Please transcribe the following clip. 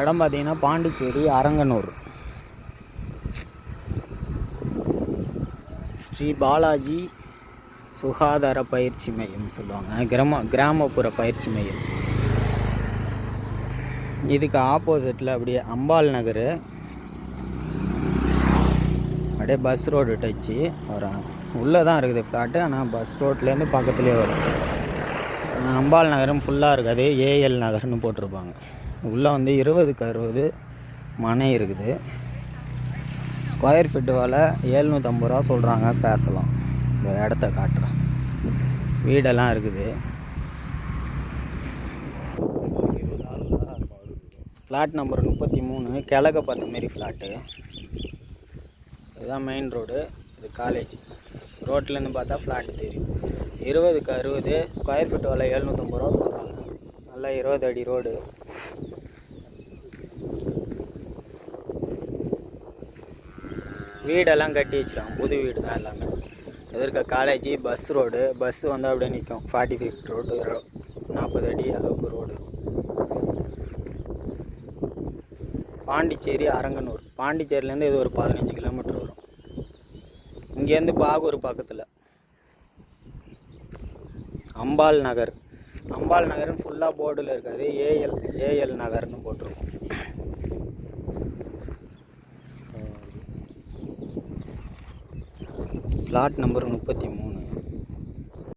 இடம் பார்த்தீங்கன்னா பாண்டிச்சேரி அரங்கனூர். ஸ்ரீ பாலாஜி சுகாதார பயிற்சி மையம் சொல்லுவாங்க. கிராம கிராமப்புற பயிற்சி மையம். இதுக்கு ஆப்போசிட்டில் அப்படியே அம்பாள் நகர். அப்படியே பஸ் ரோடு டச்சு வரும் உள்ளே தான் இருக்குது ஃப்ளாட்டு ஆனால் பஸ் ரோட்லேருந்து பக்கத்துலேயே வரும். அம்பாள் நகரம் ஃபுல்லாக இருக்காது. ஏஎல் நகர்னு போட்டிருப்பாங்க. உள்ளே வந்து இருபதுக்கு அறுபது மனை இருக்குது. ஸ்கொயர் ஃபீட்டு விலை ஏழ்நூற்றம்பது ரூபா சொல்கிறாங்க பேசலாம். இந்த இடத்த காட்டுறேன். வீடெல்லாம் இருக்குது. ஃப்ளாட் நம்பர் முப்பத்தி மூணு கிழக்க பார்த்த மாரி ஃப்ளாட்டு இதுதான் மெயின் ரோடு இது காலேஜ் ரோட்லேருந்து பார்த்தா ஃப்ளாட்டு தெரியும். இருபதுக்கு அறுபது ஸ்கொயர் ஃபீட் விலை எழுநூற்றம்பது ரூபா சொல்கிறாங்க நல்லா இருபது அடி ரோடு வீடெல்லாம் கட்டி வச்சிருக்காங்க. புது வீடு தான் எல்லாமே. எதிர்க்க காலேஜ் பஸ் ரோடு பஸ் வந்து அப்படியே நிற்கும். ஃபார்ட்டி ஃபிஃப்ட் ரோடு நாற்பது அடி அளவுக்கு ரோடு பாண்டிச்சேரி அரங்கனூர். பாண்டிச்சேரியிலேருந்து இது ஒரு பதினஞ்சு கிலோமீட்டர் வரும். இங்கேருந்து பாகூர் பக்கத்தில். அம்பாள் நகர். அம்பாள் நகர்னு ஃபுல்லாக போர்டில் இருக்காது. ஏஎல் ஏஎல் நகர்னு போட்டிருக்கோம். பிளாட் நம்பர் முப்பத்தி மூணு.